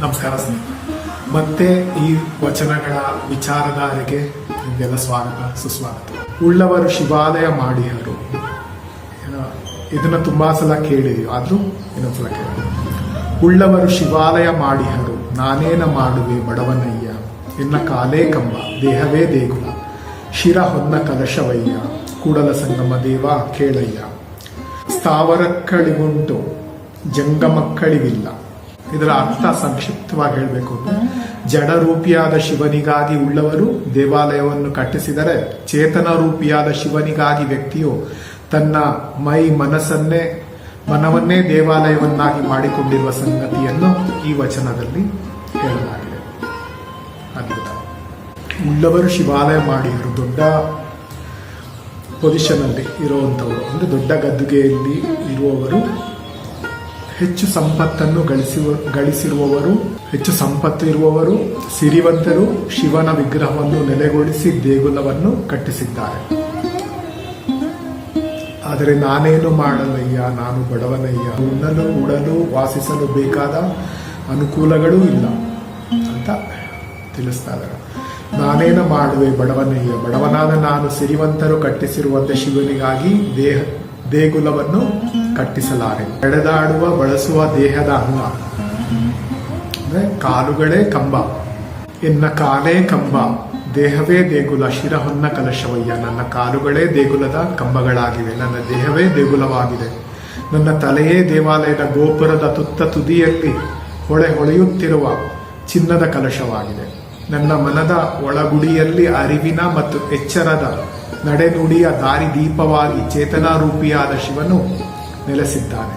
ನಮಸ್ಕಾರ ಸ್ನೇಹಿತರೆ. ಮತ್ತೆ ಈ ವಚನಗಳ ವಿಚಾರಧಾರೆಗೆ ನಿಮಗೆಲ್ಲ ಸ್ವಾಗತ ಸುಸ್ವಾಗತ. ಉಳ್ಳವರು ಶಿವಾಲಯ ಮಾಡಿಹರು ಏನೋ, ಇದನ್ನ ತುಂಬಾ ಸಲ ಕೇಳಿದೀವಿ ಆದ್ರೂ ಇನ್ನೊಂದ್ಸಲ ಕೇಳಿ ಉಳ್ಳವರು ಶಿವಾಲಯ ಮಾಡಿಹರು ನಾನೇನ ಮಾಡುವೆ ಬಡವನಯ್ಯ? ಎನ್ನ ಕಾಲೇ ಕಂಬ ದೇಹವೇ ದೇಗುಲ. ಶಿರ ಹೊನ್ನ ಕಲಶವಯ್ಯ. ಕೂಡಲ ಸಂಗಮ ದೇವ ಕೇಳಯ್ಯ. ಸ್ಥಾವರಕ್ಕಳಿಗುಂಟು ಜಂಗಮಕ್ಕಳಿಗಿಲ್ಲ ಇದರ ಅರ್ಥ ಸಂಕ್ಷಿಪ್ತವಾಗಿ ಹೇಳಬೇಕು. ಜಡರೂಪಿಯಾದ ಶಿವನಿಗಾಗಿ ಉಳ್ಳವರು ದೇವಾಲಯವನ್ನು ಕಟ್ಟಿಸಿದರೆ ಚೇತನ ರೂಪಿಯಾದ ಶಿವನಿಗಾಗಿ ವ್ಯಕ್ತಿಯು ತನ್ನ ಮೈ ಮನಸ್ಸನ್ನೇ, ಮನವನ್ನೇ ದೇವಾಲಯವನ್ನಾಗಿ ಮಾಡಿಕೊಂಡಿರುವ ಸಂಗತಿಯನ್ನು ಈ ವಚನದಲ್ಲಿ ಹೇಳಲಾಗಿದೆ. ಉಳ್ಳವರು ಶಿವಾಲಯ ಮಾಡಿದರು. ದೊಡ್ಡ ಪೊಸಿಷನ್ ಅಲ್ಲಿ ಇರುವಂತವರು ಅಂದ್ರೆ ದೊಡ್ಡ ಗದ್ದುಗೆಯಲ್ಲಿ ಇರುವವರು ಹೆಚ್ಚು ಸಂಪತ್ತನ್ನು ಗಳಿಸುವ, ಗಳಿಸಿರುವವರು, ಹೆಚ್ಚು ಸಂಪತ್ತು ಇರುವವರು, ಸಿರಿವಂತರು ಶಿವನ ವಿಗ್ರಹವನ್ನು ನೆಲೆಗೊಳಿಸಿ ದೇಗುಲವನ್ನು ಕಟ್ಟಿಸಿದ್ದಾರೆ. ಆದರೆ ನಾನೇನು ಮಾಡಲಯ್ಯ? ನಾನು ಬಡವನಯ್ಯ. ಉಣ್ಣಲು, ಉಡಲು, ವಾಸಿಸಲು ಬೇಕಾದ ಅನುಕೂಲಗಳೂ ಇಲ್ಲ ಅಂತ ತಿಳಿಸ್ತಾ ಇದ್ದಾರೆ. ನಾನೇನು ಮಾಡುವೆ ಬಡವನಯ್ಯ? ಬಡವನಾದ ನಾನು ಸಿರಿವಂತರು ಕಟ್ಟಿಸಿರುವಂತೆ ಶಿವನಿಗಾಗಿ ದೇಹ ದೇಗುಲವನ್ನು ಕಟ್ಟಿಸಲಾರೆ. ನಡೆದಾಡುವ ಬಳಸುವ ದೇಹದ ಅಂಗ ಅಂದ್ರೆ ಕಾಲುಗಳೇ ಕಂಬ. ಎನ್ನ ಕಾಲೇ ಕಂಬ. ದೇಹವೇ ದೇಗುಲ, ಶಿರ ಹೊನ್ನ ಕಲಶವಯ್ಯ. ನನ್ನ ಕಾಲುಗಳೇ ದೇಗುಲದ ಕಂಬಗಳಾಗಿವೆ. ನನ್ನ ದೇಹವೇ ದೇಗುಲವಾಗಿದೆ. ನನ್ನ ತಲೆಯೇ ದೇವಾಲಯದ ಗೋಪುರದ ತುತ್ತ ತುದಿಯಲ್ಲಿ ಹೊಳೆ ಹೊಳೆಯುತ್ತಿರುವ ಚಿನ್ನದ ಕಲಶವಾಗಿದೆ. ನನ್ನ ಮನದ ಒಳಗುಡಿಯಲ್ಲಿ ಅರಿವಿನ ಮತ್ತು ಎಚ್ಚರದ ನಡೆನುಡಿಯ ದಾರಿ ದೀಪವಾಗಿ ಚೇತನಾರೂಪಿಯಾದ ಶಿವನು ನೆಲೆಸಿದ್ದಾನೆ.